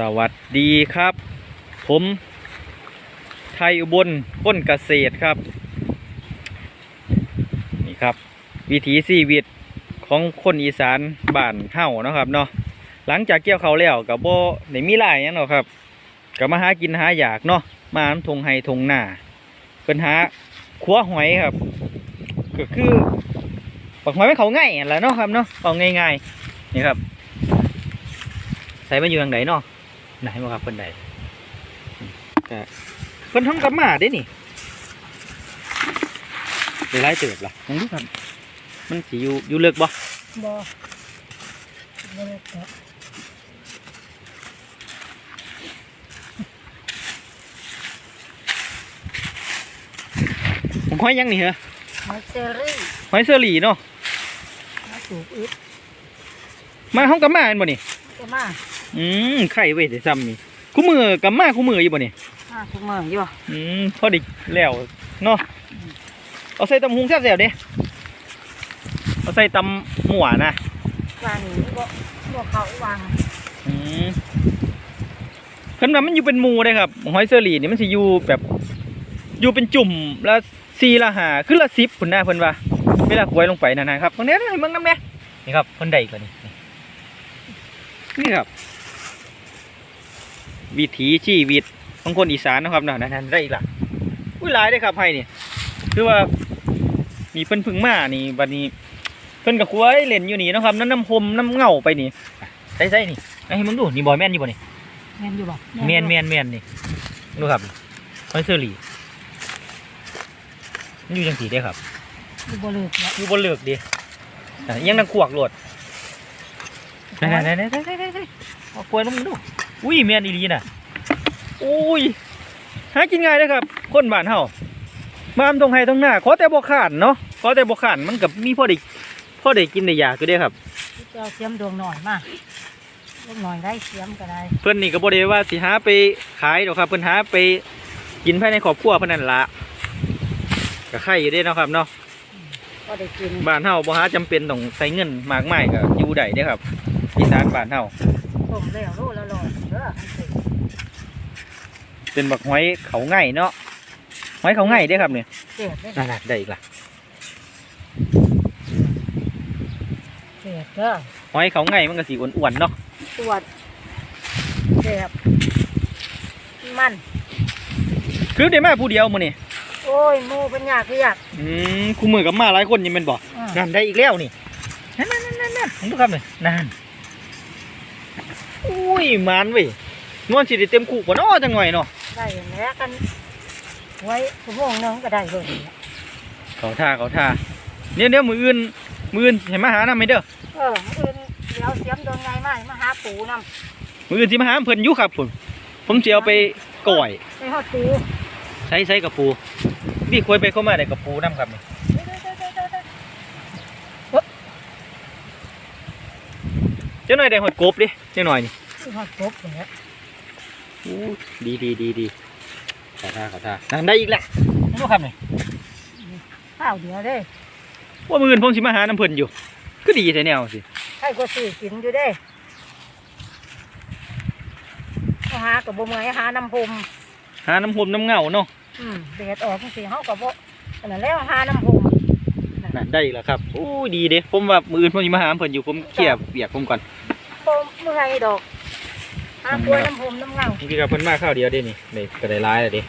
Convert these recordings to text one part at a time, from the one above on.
สวัสดีครับ ผมไทยอุบลพ้นเกษตรครับ นี่ครับ วิถีชีวิตของคนอีสานบ้านเฮาเนาะครับเนาะหลังจากเกี่ยวเขาวแล้วกับโบได้มีหลายหยังเนาะครับก็มาหากินหาอยากเนาะมาทงไห้ทงหน้าเป็นหาขัวหอยครับ ก็คือปักหอยไม่เขาง่ายแหละเนาะครับเนาะเอาง่ายๆนี่ครับใส่มาอยู่ทางไหนเนาะ ไหนมาครับเพิ่นใดก็เพิ่นทำกับหมาได้นี่ได้ไล่เติบล่ะมองดูครับ มันสิอยู่อยู่เลิกบ่บ่บ่ได้แกะผมห้อยยังนี่เหรอมาเซอรี่ห้อยเสื้อหลีเนาะมาสูบอึดมาห้องกับหมาเห็นบ่นี่ก็มา อืมไข่เว้ยเดี๋ยวซ้ำนี่คู่มือกับหมาคู่มืออยู่บ่นี่มาทุกมื้ออยู่อืมพอดีแล้วเนาะเอาใส่ตำหุงแซ่บๆเด้เอาใส่ตำหมัวนะวางนี่บ่บ่เขาวางอืมเพิ่นว่ามันอยู่เป็นหมูเลยครับหอยเซอรี่นี่มันสิอยู่แบบ อยู่เป็นจุ่มละสี่ละหาขึ้นละสิบพุ่นหน้าเพิ่นว่าเวลาควยลงไปนั่นนะครับตรงนี้นะเบิ่งน้ำแน่นี่ครับเพิ่นได้อีกแล้วนี่นี่ครับ วิถีชีวิตของคนอีสานนะครับนั่นนั่นได้อีกละอุ้ยหลายได้อครับให้นี่คือว่ามีเพิ่นพึ่งมานี่บัดนี้ เพิ่นกับควยเล่นอยู่นี่เนาะครับน้ำน้ำพรมน้ำเงาไปนี่ใส่ใส่นี่ให้มึงดูนี่บอยแม่นอยู่บ่นี่แม่นอยู่บ่เมียนเมียนเมียนนี่ดูครับหอยเซอรี่มันอยู่จังสีได้ครับอยู่บ่เลิกแล้วอยู่บนเลือกดิอะยังนังขวกโหลดไหนไหนไหนไหนไหนไหนไหนเอากล้วยลงมาดู อุ้ยเมียนอีหลีน่ะอุ้ยหากินง่ายเลยครับ คนบ้านเฮามาอำตรงไห้ตรงหน้าขอแต่บ่ขานเนาะขอแต่บ่ขานมันกับมีพ่อได้พ่อได้กินได้ยากก็ได้ครับเจ้าเสียมดวงหน่อยมาดวงหน่อยได้เสียมก็ได้ เพิ่นนี่ก็บ่ได้ว่าสิหาไปขายดอกครับ เพิ่นหาไปกินภายในครอบครัวเพิ่นนั่นละก็ไข่อยู่เด้เนาะครับเนาะก็ได้กินบ้านเฮาบ่หาจำเป็นต้องใช้เงินมากมายก็อยู่ได้เด้ครับอีสานบ้านเฮาต้มแล้วโลละร้อย เด้ออันสิเป็นบักหอยเขาง่ายเนาะหอยเขาง่ายเด้ครับเนี่ยเจ็บเด้อนั่นๆได้อีกล่ะเจ็บเด้อหอยเขาง่ายมันก็สิอ้วนๆเนาะตรวจเจ็บมัน คือได้มาผู้เดียวมื้อนี่โอ้ยหมูเป็นยากคืออยาก อืมคู่มือกับมาหลายคนนี่แม่นบ่อ่านั่นได้อีกแล้วนี่นั่นๆๆๆๆผมดูครับนี่นั่น อุ้ยหมานเว้ยนวลสิได้เต็มคุกบ่เนาะจังหน่อยเนาะได้อย่างนี้กัน ไว้ชั่วโมงหนึงก็ได้เลยเขาท่าเขาท่าเนี่ยเดี๋ยวมืออื่นมืออื่นเห็นมาหาน้ำไหมเด้อเอออื่นเดี๋ยวเสียมโดนไงมามาหาปูนมืออื่นสิมาหาเพิ่นอยู่ครับผมผมสิเอาไปก่อยำไปหอดปูใช้ใช้กับปูพี่คุยไปเข้ามาได้กับปูน้ำครับนี่เจ้าหน่อยได้หดกบดิเจ้าหน่อยนี่ ไปหอดกบเนี่ยอู้ดีดีดีดีขอท่าขอท่านั่นได้อีกแหละดูครับนี่ข้าวเดียวเด้ว่ามืออื่นผมสิมาหาน้ำเพิ่นอยู่ ก็ดีแต่แนวสิให้ก็ซื้อกินอยู่เด้เอาหากับบ่เมื่อยหาน้ำพมหาน้ำพรมน้ำเงาเนาะอืมเด็ดออกจังซี่เฮาก็บ่อันนั้นแล้วหาน้ำพมนั่นได้อีกแล้วครับอู้ดีเด้ผมว่ามืออื่นผมสิมาหาเพิ่นอยู่ผมเคลียร์เบียกผมก่อนบ่เมื่อยดอก หากล้วยน้ำพมน้ำเงานี่ครับเพิ่นมาข้าวเดียวเด้นี่ได้ก็ได้ร้ายแล้วเด้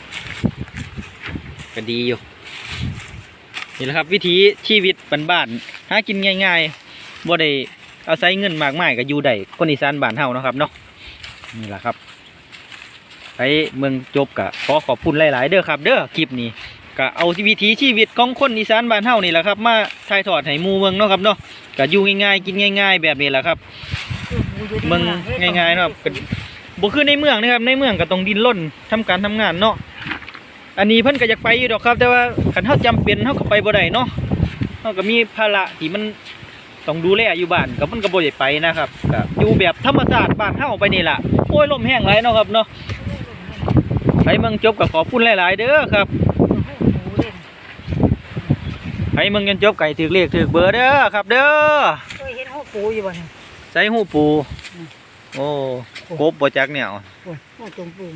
ก็ดีอยู่นี่แหละครับ วิถีชีวิตบ้านๆหากินง่ายๆบ่ได้เอาศัยเงินมากมายก็อยู่ได้คนอีสานบ้านเฮาเนาะครับเนาะนี่แหละครับไปเมืองจบก็ขอขอบคุณหลาย ๆ เด้อครับ เด้อคลิปนี้ก็เอาวิถีชีวิตของคนอีสานบ้านเฮานี่แหละครับ มาถ่ายทอดให้หมู่เมืองเนาะครับเนาะก็อยู่ง่ายๆกินง่าย ๆ แบบนี้แหละครับ เมืองง่ายๆเนาะก็ บ่คือในเมืองนะครับ ในเมืองก็ต้องดิ้นรนทำการทำงานเนาะอันนี้เพิ่นก็อยากไปอยู่ดอกครับ แต่ว่าคันเฮาจำเป็นเฮาก็ไปบ่ได้เนาะเฮาก็มีภาระที่มันต้องดูแลอยู่บ้านก็มันก็บ่ได้ไปนะครับก็อยู่แบบธรรมชาติบ้านเฮาไปนี่ล่ะโอ้ยลมแห้งหลายเนาะครับเนาะไปเมืองจบก็ขอบคุณหลายๆเด้อครับไปเมืองจนจบไก่ถือเลขถือเบอร์เด้อครับ เด้อเคยเห็นหูปูอยู่บ่นี่ใส่หูปู โอ้กบบ่จักแนวโอ้ยมาจมปืน